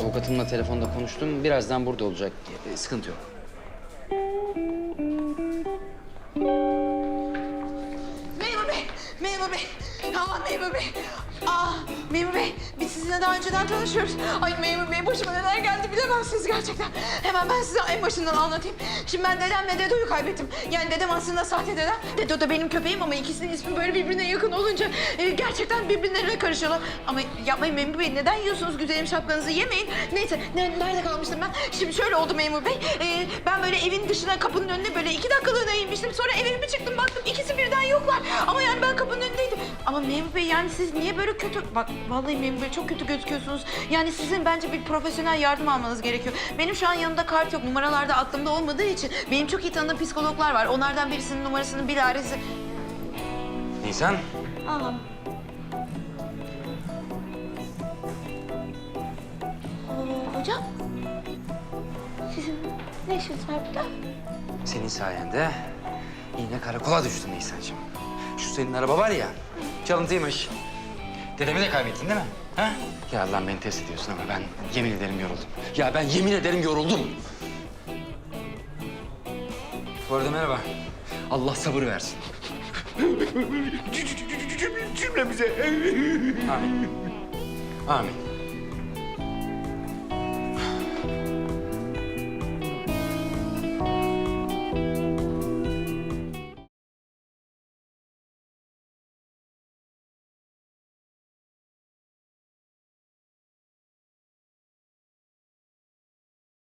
Avukatımla telefonda konuştum. Birazdan burada olacak. E, sıkıntı yok. Memur Bey, Memur Bey. Aman Memur Bey. Aa, Memur Bey, biz sizinle daha önceden tanışıyoruz. Ay Memur Bey, başıma neler geldi bilemezsiniz gerçekten. Hemen ben size en başından anlatayım. Şimdi ben dedemle Dedo'yu kaybettim. Yani dedem aslında sahte dedem. Dedo da benim köpeğim ama ikisinin ismi böyle birbirine yakın olunca e, gerçekten birbirlerine karışıyorlar. Ama yapmayın Memur Bey, neden yiyorsunuz güzelim şapkanızı? Yemeyin. Neyse, ne- nerede kalmıştım ben? Şimdi şöyle oldu Memur Bey. e, ben böyle evin dışına, kapının önüne böyle iki dakikalığına inmiştim. Sonra evime çıktım, baktım ikisi birden yoklar. Ama yani ben kapının önündeydim. Ama Memur Bey yani siz niye böyle kötü... Bak vallahi Memur Bey çok kötü gözüküyorsunuz. Yani sizin bence bir profesyonel yardım almanız gerekiyor. Benim şu an yanımda kart yok. Numaralarda aklımda olmadığı için. Benim çok iyi tanıdığım psikologlar var. Onlardan birisinin numarasını bilaresi... Nisan. Aa. Oo, hocam. Sizin ne işiniz var burada? Senin sayende yine karakola düştün Nisan'cığım. Şu senin araba var ya, çalıntıymış. Dedemi de kaybettin değil mi? Ha? Ya Allah'ım beni test ediyorsun ama ben yemin ederim yoruldum. Ya ben yemin ederim yoruldum. Bu arada merhaba. Allah sabır versin. Cümlemize. Amin. Amin.